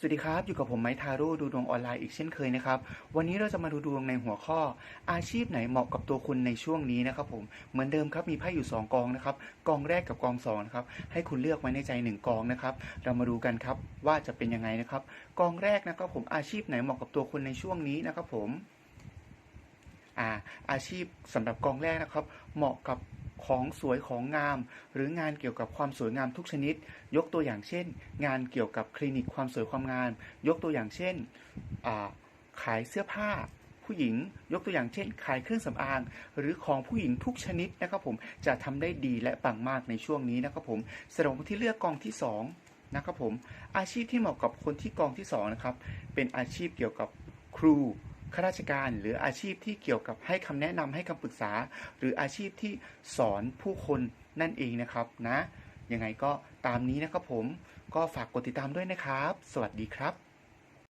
สวัสดีครับ อยู่กับผมไมค์ทาโร่ดูดวงออนไลน์อีกเช่นเคยนะครับ วันนี้เราจะมาดูดวงในหัวข้อ อาชีพไหนเหมาะกับตัวคุณในช่วงนี้นะครับผมเหมือนเดิมครับมีไพ่อยู่ 2 กองนะครับกองแรกกับกอง2นะครับให้คุณเลือกไว้ในใจ 1 กองนะครับเรามาดูกันครับว่าจะเป็นยังไงนะครับ กองแรกนะครับผมอาชีพไหนเหมาะกับตัวคุณในช่วงนี้นะครับผมอาอาชีพสำหรับกองแรกนะครับ เหมาะกับ ของสวยของงาม หรืองานเกี่ยวกับความสวยงามทุกชนิด ยกตัวอย่างเช่น งานเกี่ยวกับคลินิกความสวยความงาม ยกตัวอย่างเช่นขายเสื้อผ้าผู้หญิง ยกตัวอย่างเช่น ขายเครื่องสำอาง หรือของผู้หญิงทุกชนิดนะครับผมจะทำได้ดีและปังมากในช่วงนี้นะครับผมสำหรับคนที่เลือกกองที่สองนะครับผมอาชีพที่เหมาะกับคนที่กองที่สองนะครับเป็นอาชีพเกี่ยวกับครู ข้าราชการหรืออาชีพที่เกี่ยวกับให้คำแนะนำให้คำปรึกษา หรืออาชีพที่สอนผู้คนนั่นเองนะครับนะยังไงก็ตามนี้นะครับผมก็ฝากกดติดตามด้วยนะครับ สวัสดีครับ